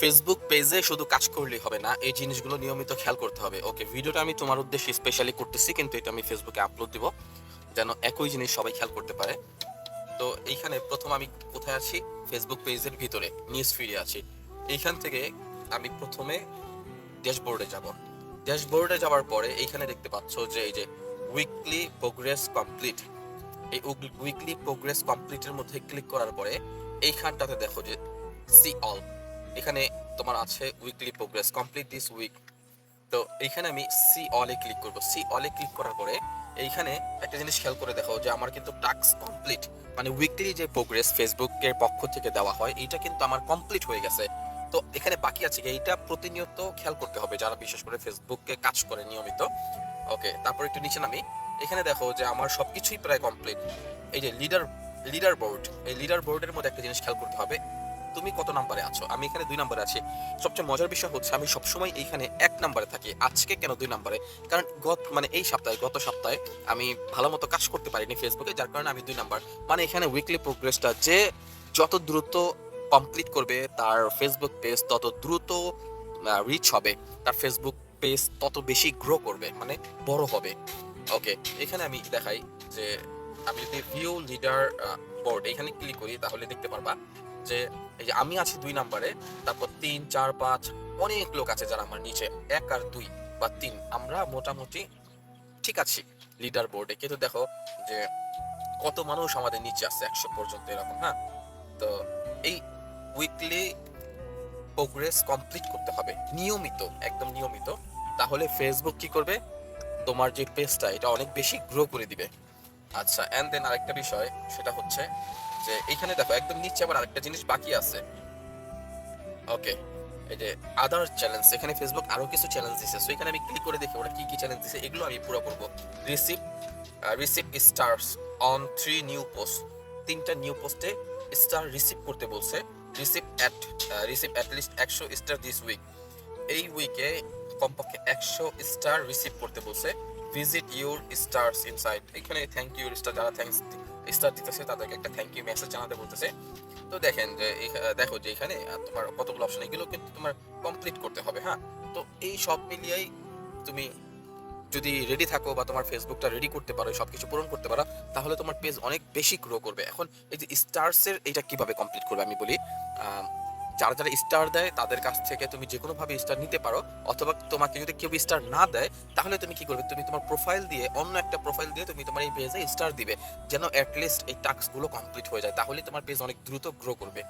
Facebook পেজে শুধু কাজ করলেই হবে না, এই জিনিসগুলো নিয়মিত খেয়াল করতে হবে। ওকে ভিডিওটা আমি তোমার উদ্দেশ্যে স্পেশালি করতেছি, কিন্তু এটা আমি ফেসবুকে আপলোড দিব, যেন একই জিনিস সবাই খেয়াল করতে পারে। তো এইখানে প্রথম আমি কোথায় আছি? ফেসবুক পেজের ভিতরে নিউজ ফিডে আছি। এইখান থেকে আমি প্রথমে ড্যাশবোর্ডে যাব। ড্যাশবোর্ডে যাওয়ার পরে এইখানে দেখতে পাচ্ছ যে এই যে উইকলি প্রোগ্রেস কমপ্লিট এই উইকলি প্রোগ্রেস কমপ্লিটের মধ্যে ক্লিক করার পরে এইখানটাতে দেখো যে সি অল এখানে তোমার আছে weekly progress complete this week তো এইখানে আমি সি অলে ক্লিক করব। সি অলে ক্লিক করার পরে এইখানে একটা জিনিস খেয়াল করে দেখো যে আমার কিন্তু টাস্ক কমপ্লিট মানে উইকলি যে প্রোগ্রেস ফেসবুকের পক্ষ থেকে দেওয়া হয়, এইটা কিন্তু আমার কমপ্লিট হয়ে গেছে। তো এখানে বাকি আছে এইটা প্রতিনিয়ত খেয়াল করতে হবে যারা বিশেষ করে ফেসবুকে কাজ করে নিয়মিত। ওকে তারপর একটু নিচে নামি। এখানে দেখো যে আমার সবকিছুই প্রায় কমপ্লিট এই যে লিডার লিডার বোর্ড এই লিডার বোর্ডের মধ্যে একটা জিনিস খেয়াল করতে হবে। তুমি কত নাম্বারে আছো? আমি এখানে দুই নাম্বারে আছি। সবচেয়ে মজার বিষয় হচ্ছে আমি সবসময় এইখানে এক নাম্বারে থাকি। আজকে কেন দুই নাম্বারে? কারণ গত মানে এই সপ্তাহে, গত সপ্তাহে আমি ভালো মতো কাজ করতে পারিনি ফেসবুকে, যার কারণে আমি দুই নাম্বার। মানে এখানে উইকলি প্রোগ্রেসটা যে যত দ্রুত কমপ্লিট করবে, তার ফেসবুক পেজ তত দ্রুত রিচ হবে, তার ফেসবুক পেজ তত বেশি গ্রো করবে মানে বড় হবে। ওকে এখানে আমি দেখাই যে, আমি যদি ভিউ লিডার বোর্ড এখানে ক্লিক করি, তাহলে দেখতে পারবা যে এই যে আমি আছি দুই নাম্বারে, তারপর তিন, চার, পাঁচ, অনেক লোক আছে যারা আমার নিচে, এক আর দুই বা তিন। আমরা মোটামুটি ঠিক আছি লিডার বোর্ডে কিন্তু দেখো যে কত মানুষ আমাদের নিচে আছে একশো পর্যন্ত এরকম হ্যাঁ? তো এই উইকলি প্রোগ্রেস কমপ্লিট করতে হবে, নিয়মিত, একদম নিয়মিত। তাহলে ফেসবুক কি করবে? তোমার যে পেজটা এটা অনেক বেশি গ্রো করে দিবে। আচ্ছা এন্ড দেন আরেকটা বিষয়, সেটা হচ্ছে যে এখানে দেখো, একদম নিচে আবার আরেকটা জিনিস বাকি আছে। ওকে এই যে আদার চ্যালেঞ্জ এখানে ফেসবুক আরও কিছু চ্যালেঞ্জ দিছে। সো এখানে আমি ক্লিক করে দেখি ওরা কি কি চ্যালেঞ্জ দিছে, এগুলো আমি পুরো করব। Receive receive stars on three new post তিনটা নিউ পোস্টে স্টার রিসিভ করতে বলছে। Receive at receive at least একশো স্টার দিস উইক এই উইকে কমপক্ষে একশো স্টার রিসিভ করতে বলছে। ভিজিট ইউর স্টারস ইনসাইড এখানে থ্যাংক ইউ স্টার যারা থ্যাংকস স্টার দিতেছে, তাদেরকে একটা থ্যাংক ইউ মেসেজ জানাতে বলতেছে। তো দেখেন যে দেখো যে এখানে তোমার কতগুলো অপশন এগুলো কিন্তু তোমার কমপ্লিট করতে হবে হ্যাঁ? তো এই সব মিলিয়েই তুমি যদি রেডি থাকো বা তোমার ফেসবুকটা রেডি করতে পারো সব কিছু পূরণ করতে পারো, তাহলে তোমার পেজ অনেক বেশি গ্রো করবে। এখন এই যে স্টারসের এটা কীভাবে কমপ্লিট করবে আমি বলি। যারা যারা স্টার দেয়, তাদের কাছ থেকে তুমি যে কোনো ভাবে স্টার নিতে পারো, অথবা তোমাকে যদি কেউ স্টার না দেয়, তাহলে তুমি কি করবে? তুমি তোমার প্রোফাইল দিয়ে, অন্য একটা প্রোফাইল দিয়ে তুমি তোমার এই পেজে স্টার দিবে, যেন অ্যাটলিস্ট এই টাস্কগুলো কমপ্লিট হয়ে যায়। তাহলে তোমার পেজ অনেক দ্রুত গ্রো করবে।